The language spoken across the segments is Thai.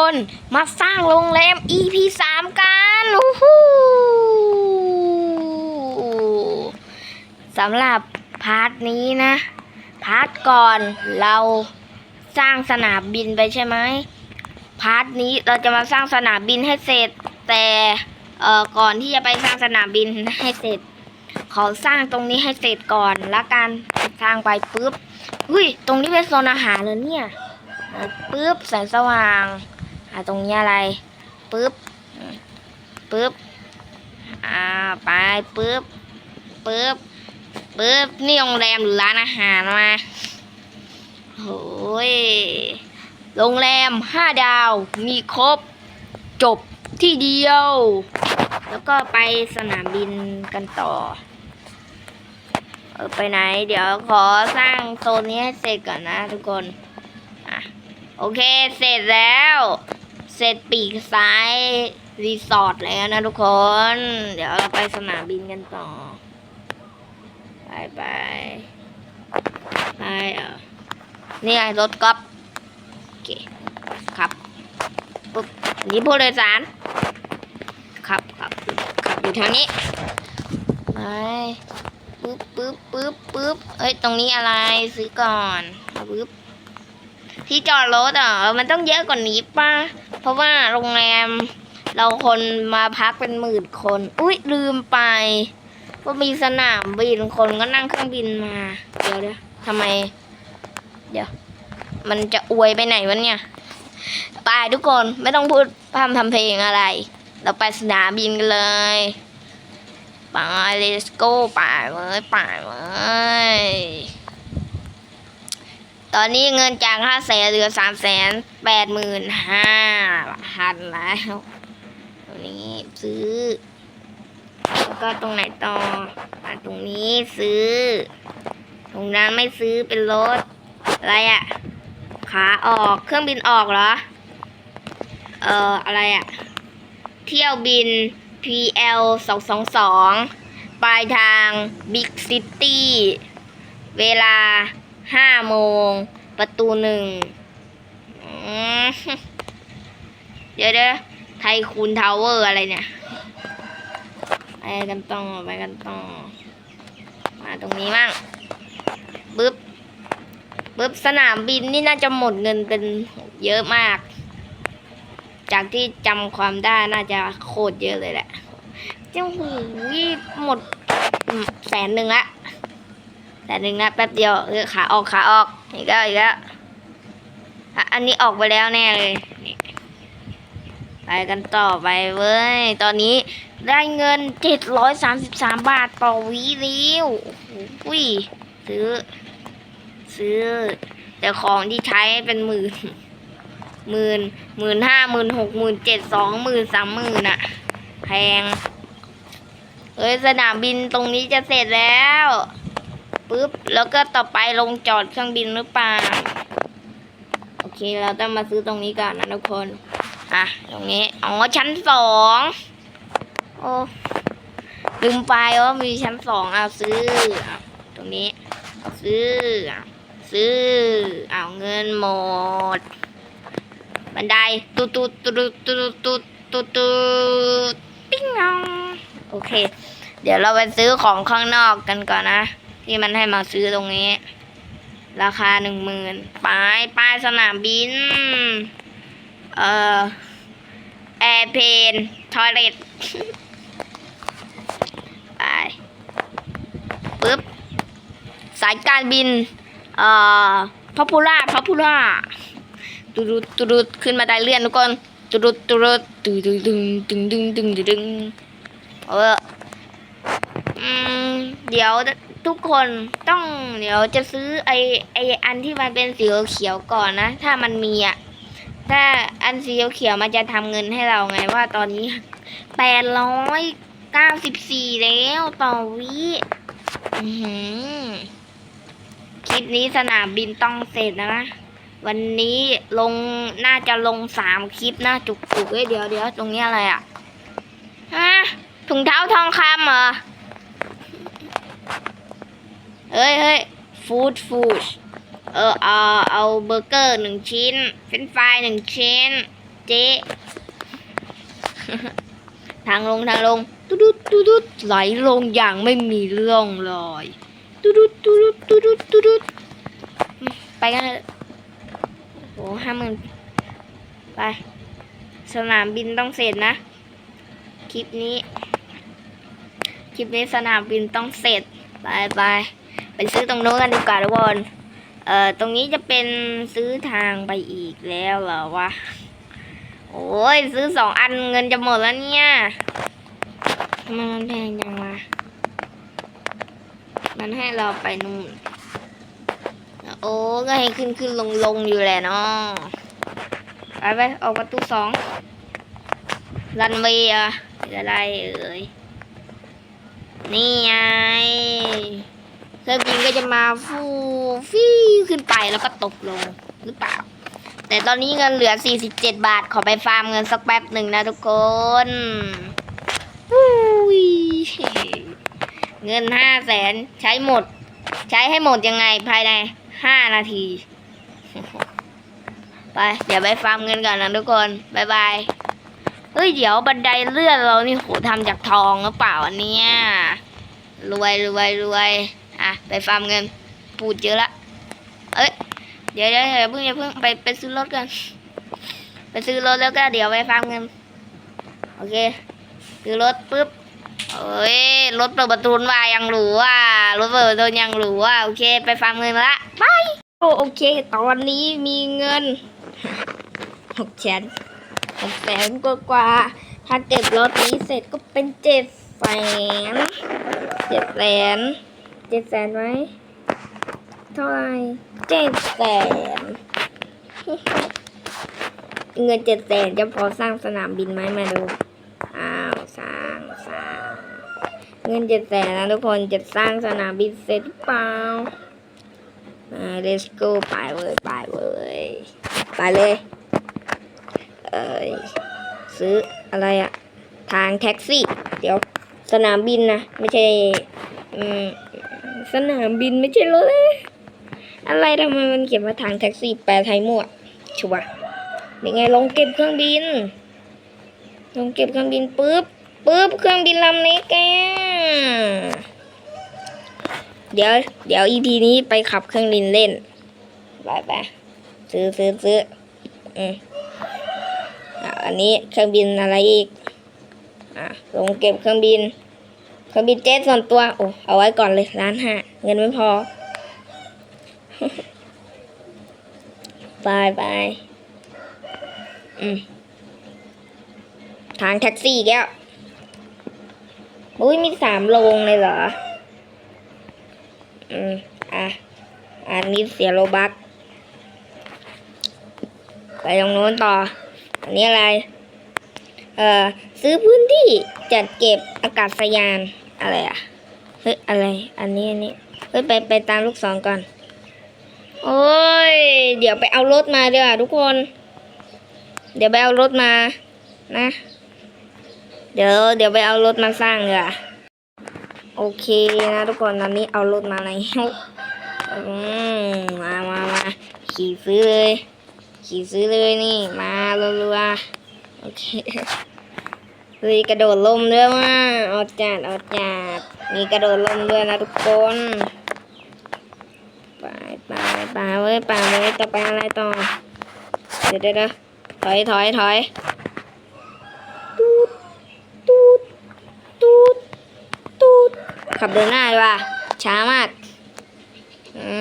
คนมาสร้างโรงแรม EP สามกันโอ้โหสำหรับพาร์ทนี้นะ พาร์ทก่อนเราสร้างสนามบินไปใช่ไหมพาร์ทนี้เราจะมาสร้างสนามบินให้เสร็จ แต่เอ่อก่อนที่จะไปสร้างสนามบินให้เสร็จ ขอสร้างตรงนี้ให้เสร็จก่อนละกันสร้างไปปุ๊บอุ้ยตรงนี้เป็นโซนอาหารเลยเนี่ยปุ๊บแสงสว่าง อ่าตรงนี้อะไรปุ๊บปุ๊บอ่าไปปุ๊บปุ๊บปุ๊บนี่โรงแรมหรือร้านอาหารมาโอ้ยโรงแรมห้าดาวมีครบจบที่เดียว แล้วก็ไปสนามบินกันต่อเออไปไหน เดี๋ยวขอสร้างโซนนี้ให้เสร็จก่อนนะทุกคนอะโอเคเสร็จแล้ว เสร็จปีกซ้าย รีสอร์ทแล้วนะทุกคน เดี๋ยวเราไปสนามบินกันต่อ ไปไปไปเออนี่ไงรถกอล์ฟโอเคครับปุ๊บนนี้ผู้โดยสารครับครับขับอยู่ทางนี้ไปปึ๊บปึ๊บปึ๊บปึ๊บเอ้ย ตรงนี้อะไรซื้อก่อนปึ๊บ ที่จอดรถอะมันต้องเยอะกว่านี้ป่ะ เพราะว่าโรงแรม เราคนมาพักเป็นหมื่นคน อุ้ยลืมไปว่ามีสนามบินคนก็นั่งเครื่องบินมา เดี๋ยวเดี๋ยวทำไม เดี๋ยว มันจะอวยไปไหนวะเนี่ยไปทุกคนไม่ต้องพูดพร่ำทำเพลงอะไร เราไปสนามบินกันเลยไป let's go ไปเว้ยไปเว้ย ตอนนี้เงินจากห้าแสนเหลือสามแสนแปดหมื่นห้าพันแล้วตรงนี้ซื้อ แล้วก็ตรงไหนต่ออะตรงนี้ซื้อ ตรงนั้นไม่ซื้อเป็นรถ อะไรอะขาออกเครื่องบินออกเหรอ เอ่อ อะไรอะ เที่ยวบิน PL 222 ปลายทาง Big City เวลา 5โมง ประตูหนึ่งเดี๋ยวเดี๋ยวไทคูนทาวเวอร์อะไรเนี่ยไปกันต่อไปกันต่อมาตรงนี้มั่งปึ๊บปึ๊บสนามบินนี่น่าจะหมดเงินเป็นเยอะมาก จากที่จำความได้น่าจะโคตรเยอะเลยแหละเจ้าหูยหมดแสนหนึ่งละ แสนหนึ่งละแป๊บเดียวเออขาออกขาออกอีกแล้วอีกแล้วอันนี้ออกไปแล้วแน่เลยไปกันต่อไปเว้ย ตอนนี้ได้เงินเจ็ดร้อยสามสิบสามบาทต่อวีแล้วโอ้โหซื้อ ซื้อ แต่ของที่ใช้เป็นหมื่นหมื่นหมื่นห้าหมื่นหกหมื่นเจ็ดสองหมื่นสามหมื่นอะแพงเอ้ย สนามบินตรงนี้จะเสร็จแล้ว แล้วก็ต่อไปลงจอดเครื่องบินหรือเปล่า โอเค เราต้องมาซื้อตรงนี้ก่อนนะทุกคน อะ ตรงนี้ อ๋อ ชั้นสอง โอ้ลืมไปว่ามีชั้นสองเอาซื้อ ตรงนี้ ซื้อ ซื้อ เอาเงินหมด บันไดตุ๊ดตุ๊ตุ๊ตุ๊ตุ๊ตุ๊ตุ๊ปิ้งนอง โอเค เดี๋ยวเราไปซื้อของข้างนอกกันก่อนนะ ที่มันให้มาซื้อตรงนี้ ราคาหนึ่งหมื่นป้ายป้ายสนามบิน เอ่อแอร์เพนทอยเลตไปปึ๊บ สายการบิน เอ่อพัพูล่าพัพูล่าตุรุตุรุขึ้นมาได้เลื่อนทุกคนตุรุตุรุตึงตึงตึงตึงตึงตึงตึงเออเดี๋ยว ทุกคนต้องเดี๋ยวจะซื้อไอไออันที่มันเป็นสีเขียวก่อนนะ ถ้ามันมีอะถ้าอันสีเขียวมันจะทำเงินให้เราไงว่าตอนนี้แปดร้อยเก้าสิบสี่แล้วต่อวิคลิปนี้สนามบินต้องเสร็จนะ วันนี้ลงน่าจะลงสามคลิปนะจุกจุกๆเอ้เดี๋ยวเดี๋ยวตรงนี้อะไรอะฮะถุงเท้าทองคำเหรอ ฮ้ยเฮ้ยฟู้ดฟู้ดเออเอาเอาเบอร์เกอร์หนึ่งชิ้น เฟรนฟรายหนึ่งชิ้น เจ๊ทางลงทางลงตุ๊ดตุ๊ดตุ๊ดไหลลงอย่างไม่มีร่องรอยตุ๊ดตุ๊ดตุ๊ดตุ๊ดตุ๊ดตุ๊ดอืมไปกันเลยโอ้ห้าหมื่นไปสนามบินต้องเสร็จนะ คลิปนี้ คลิปนี้สนามบินต้องเสร็จไปไป ไปซื้อตรงโน้นกันดีกว่าทุกคนเอ่อตรงนี้จะเป็นซื้อทางไปอีกแล้วเหรอวะโอ้ยซื้อสองอันเงินจะหมดแล้วเนี่ยมันแพงจังวะมันให้เราไปนู่นโอ้ก็ให้ขึ้นขึ้นลงลงอยู่แหละเนาะไปไปออกประตูสองรันเวียอะไรเอ่ยนี่ไง เครื่องบินก็จะมาฟูฟิวขึ้นไปแล้วก็ตกลงหรือเปล่า แต่ตอนนี้เงินเหลือ 47 บาท ขอไปฟาร์มเงินสักแป๊บหนึ่งนะทุกคนอุ้ยเงิน5แสนใช้หมด ใช้ให้หมดยังไงภายใน5นาที ไป เดี๋ยวไปฟาร์มเงินก่อนนะทุกคนบายบายเฮ้ย เดี๋ยวบันไดเลื่อนเรานี่โหทำจากทองหรือเปล่าเนี้ยรวยรวยรวย อะไปฟาร์มเงิน ปูดเยอะละ เอ้ย เดี๋ยวเดี๋ยวเพิ่งอย่าเพิ่งไปไปซื้อรถกัน ไปซื้อรถแล้วก็เดี๋ยวไปฟาร์มเงิน โอเค ซื้อรถปุ๊บเอ้ย รถเปิดประตูว่ายังหรูอะรถเปิดประตูยังหรูอะโอเค ไปฟาร์มเงินละไปโอเค ตอนนี้มีเงินหกแสนหกแสนกว่ากว่า ถ้าเก็บรถนี้เสร็จก็เป็นเจ็ดแสนเจ็ดแสน เจ็ดแสนไหมเท่าไรเจ็ดแสนเงินเจ็ดแสนจะพอสร้างสนามบินไหมมาดู อ้าวสร้างสร้างเงินเจ็ดแสนนะทุกคนจะสร้างสนามบินเสร็จเปล่าอ่า let's go ไปเลยไปเลยไปเลย เอ้ยซื้ออะไรอะทางแท็กซี่ เดี๋ยวสนามบินนะ ไม่ใช่ อืม สนามบินไม่ใช่รถเลยอะไรทำไมมันเขียนว่าทางแท็กซี่แปลไทยมั่วชัวร์ยังไงลงเก็บเครื่องบิน ลงเก็บเครื่องบินปุ๊บปุ๊บเครื่องบินลำนี้แกเดี๋ยวเดี๋ยวอีพีนี้ไปขับเครื่องบินเล่นไปไปซื้อซื้อซื้ออืมอะอันนี้เครื่องบินอะไรอีกอะลงเก็บเครื่องบิน เครื่องบินเจ็ตส่วนตัว โอ้ เอาไว้ก่อนเลยล้านห้าเงินไม่พอบายบายอืม ทางแท็กซี่แก้วอุ้ยมีสามโรงเลยเหรอ อืม อะ อันนี้เสียโลบัก ไปตรงโน้นต่อ อันนี้อะไร เอ่อซื้อพื้นที่จัดเก็บอากาศยานอะไรอะเฮ้ยอะไร อันนี้อันนี้เฮ้ยไปไปตามลูกศรก่อน โอ้ย เดี๋ยวไปเอารถมาดีกว่าทุกคน เดี๋ยวไปเอารถมานะ เดี๋ยวเดี๋ยวไปเอารถมาสร้างดีกว่าโอเคนะทุกคนตอนนี้เอารถมาแล้วอืมมามามาขี่ซื้อเลย ขี่ซื้อเลยนี่ มารัวๆ โอเคเฮ้ยกระโดดลมด้วยว่าเอาจัดเอาจัดมีกระโดดลมด้วยนะทุกคนไปไปไปเว้ยไปเว้ยต่อไปอะไรต่อเดี๋ยวเดี๋ยวถอยถอยถอยตูดตูดตูดตูดขับเดินหน้าดีกว่าช้ามากอื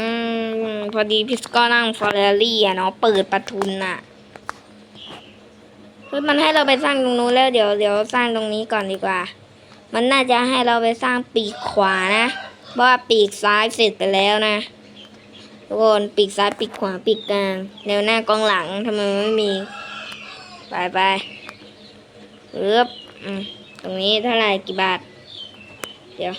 มพอดีพิสก็นั่งฟอร์เรลี่อะเนาะเปิดประทุนอะ เฮ้ยมันให้เราไปสร้างตรงนู้นแล้วเดี๋ยวเดี๋ยวสร้างตรงนี้ก่อนดีกว่า มันน่าจะให้เราไปสร้างปีกขวานะเพราะว่าปีกซ้ายเสร็จไปแล้วนะทุกคนปีกซ้ายปีกขวาปีกกลางแนวหน้ากองหลังทำไมไม่มี ไปไปเอือบตรงนี้เท่าไหร่กี่บาท เดี๋ยว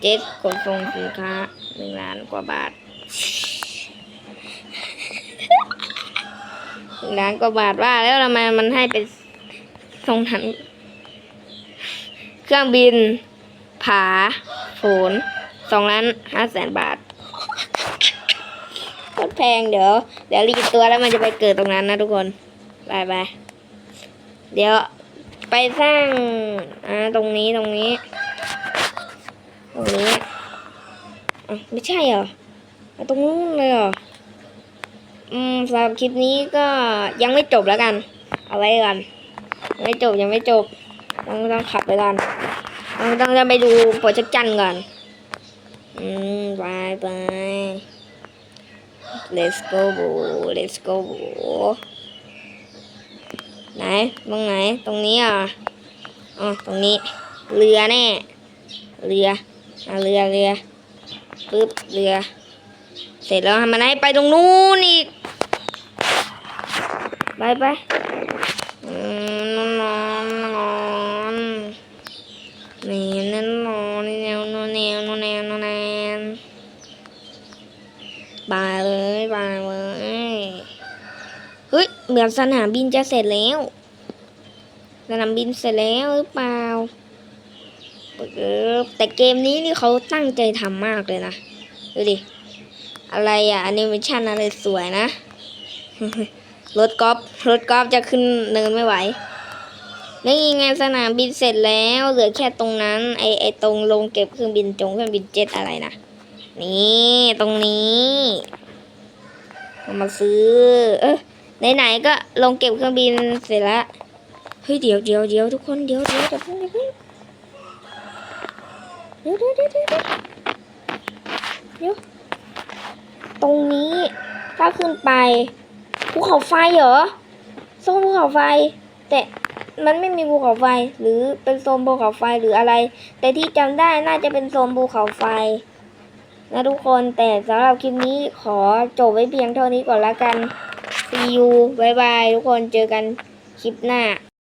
เจ็ดขนส่งสินค้าหนึ่งล้านกว่าบาทหนึ่ง ล้านกว่าบาทว่าแล้วทำไมมันให้เป็นส่งทันเครื่องบิน ผาโผนสองล้านห้าแสนบาทโคตรแพงเดี๋ยว เดี๋ยวรีดตัวแล้วมันจะไปเกิดตรงนั้นนะทุกคนไปไปเดี๋ยวไปสร้างอ่าตรงนี้ตรงนี้ ตรงนี้อะไม่ใช่เหรอตรงนู้นเลยเหรอ อืมสำหรับคลิปนี้ก็ยังไม่จบแล้วกันเอาไว้ก่อนยังไม่จบยังไม่จบต้องต้องขับไปก่อนต้องต้องจะไปดูโปรเจกต์จันก่อน อืมไปไป let's go bro let's go bro ไหนตรงไหน ตรงนี้อะอ๋อตรงนี้ เรือแน่ เรือเอาเรือเรือปึ๊บเรือ เสร็จแล้วมันให้ไปตรงนู้นอีก ไปไปนอนนอนนอนนี่นั่นนอนแนวนอนแนวนอนแนวนอนแนวบายเลยบายเลยเฮ้ยเหมือนสนามบินจะเสร็จแล้ว สนามบินเสร็จแล้วหรือเปล่าแต่เกมนี้นี่เขาตั้งใจทำมากเลยนะ ดูดิ อะไรอะแอนิเมชันอะไรสวยนะ รถกอล์ฟรถกอล์ฟจะขึ้นเนินไม่ไหวนี่ไงสนามบินเสร็จแล้ว เหลือแค่ตรงนั้น ไอไอตรงลงเก็บเครื่องบินจงเครื่องบินเจ็ตอะไรนะนี่ตรงนี้ามาซื้อ เออไหนๆก็ลงเก็บเครื่องบินเสร็จแล้วเฮ้ยเดี๋ยวเดี๋ยวเดี๋ยวทุกคนเดี๋ยวเดี๋ยวเดี๋ยวเพิ่งเดี๋ยวเพิ่งเดี๋ยวเดี๋ยวเดี๋ยวเดี๋ยวเดี๋ยวเดี๋ยวตรงนี้ถ้าขึ้นไป ภูเขาไฟเหรอโซนภูเขาไฟ แต่มันไม่มีภูเขาไฟ หรือเป็นโซนภูเขาไฟหรืออะไร แต่ที่จำได้น่าจะเป็นโซนภูเขาไฟ นะทุกคนแต่สำหรับคลิปนี้ขอจบไว้เพียงเท่านี้ก่อนละกันซียูบายบายทุกคนเจอกันคลิปหน้า